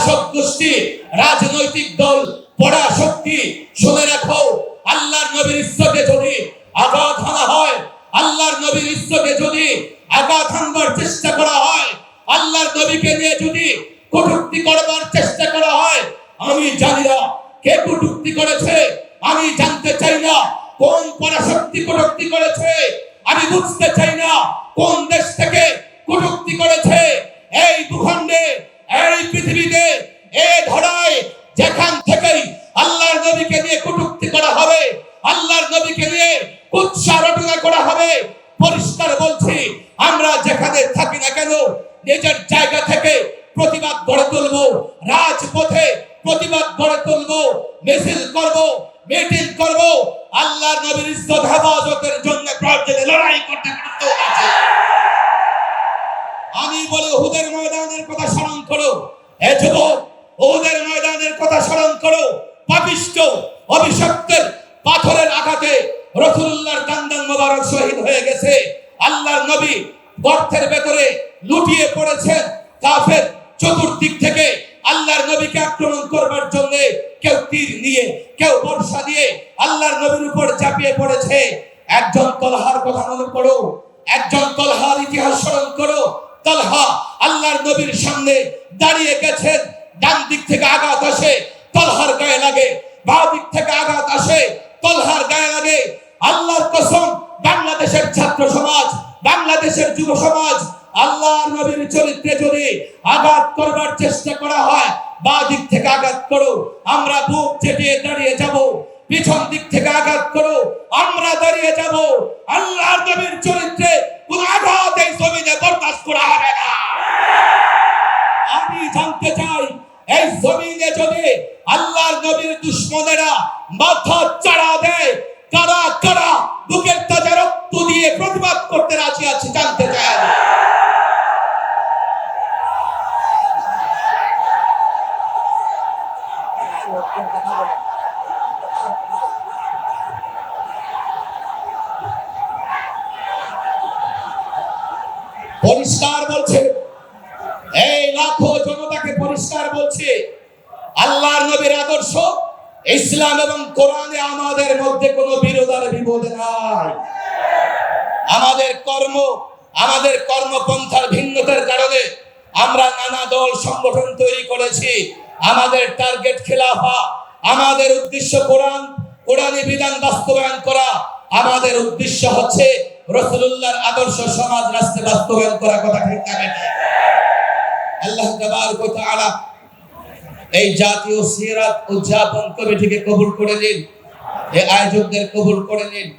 শাসক গোষ্ঠী রাজনৈতিক দল, পড়া শক্তি, শুনে রাখো, আল্লাহর নবীর ইজ্জতে যদি আঘাত হানা হয়, আল্লাহর নবীর ইজ্জতে যদি আঘাত হানবার চেষ্টা করা হয়, আল্লাহর নবীকে নিয়ে যদি কটুক্তি করবার চেষ্টা করা হয়, আমি জানি না কে কটুক্তি করেছে, আমি জানতে চাই না কোন পরাশক্তি কটূক্তি করেছে, আমি বুঝতে চাই না নবীকে নিয়ে কটূক্তি করা হবে, আল্লাহর নবীকে নিয়ে উৎসারটনা করা হবে। পরিষ্কার বলছি, আমরা যেখানে থাকি না কেন, নিজের জায়গা থেকে প্রতিবাদ গড়ে তুলবো, রাজপথে প্রতিবাদ গড়ে তুলবো, মিছিল করব, মিটিং করব। আল্লাহর নবীর ইজ্জত, হেফাজতের জন্য প্রয়োজনে লড়াই করতে প্রস্তুত আছি আমি বলি ওহুদের ময়দানের কথা স্মরণ করো। এ যুবক ওহুদের ময়দানের কথা স্মরণ করো। পাপিষ্ট, অভিশপ্তের পাথরের আঘাতে রসুল্লাহর দান্দান মোবারক শহীদ হয়ে গেছে। আল্লাহর নবী গর্তের ভেতরে লুটিয়ে পড়েছেন কাফের চতুর্দিক থেকে। আল্লাহর নবীকে আক্রমণ করবার জন্য কেউ তীর নিয়ে, কেউ বর্ষা দিয়ে আল্লাহর নবীর উপর চাপিয়ে পড়েছে। একজন তলহার কথা মনে করো একজন তলহার ইতিহাস স্মরণ করো। তলহা আল্লাহর নবীর সামনে দাঁড়িয়ে গেছেন, ডান দিক থেকে আঘাত আসে, তলহার গায়ে বাঁ দিক থেকে আঘাত আসে, তলহার গায়ে লাগে। আল্লাহর কসম, বাংলাদেশের ছাত্র সমাজ, বাংলাদেশের যুব সমাজ, আল্লাহর নবীর চরিত্রে যদি আঘাত করবার চেষ্টা করা হয়, বা দিক থেকে আঘাত করো, আমরা বুক চেটিয়ে দাঁড়িয়ে যাব, পিছন দিক থেকে আঘাত করো, আমরা দাঁড়িয়ে যাব, আল্লাহর নবীর চরিত্রে আল্লাহর নবীর দুশ্মনেরা মাথা চাড়া দেয়, কারা কারা বুকের তাজা রক্ত দিয়ে প্রতিবাদ করতে রাজি আছে জানতে আমি। পরিষ্কার বলছে আল্লাহর নবীর আদর্শ, ইসলাম এবং কোরআনে আমাদের মধ্যে কোনো বিরোধ আর বিবোধ নাই। আমাদের কর্ম, আমাদের কর্মপন্থার ভিন্নতার কারণে আমরা নানা দল সংগঠন তৈরি করেছি। আমাদের টার্গেট খেলাফা, আমাদের উদ্দেশ্য কোরআন, কোরআনী বিধান বাস্তবায়ন করা। আমাদের উদ্দেশ্য হচ্ছে রসুল্লাহর আদর্শ সমাজ রাষ্ট্রে বাস্তবায়ন করা, কথা ঠিক না? আল্লাহ তাআলা এই জাতীয় সিরাত উদযাপন কমিটিকে কবুল করে নিন। এই আয়োজকদের কবুল করে নিন।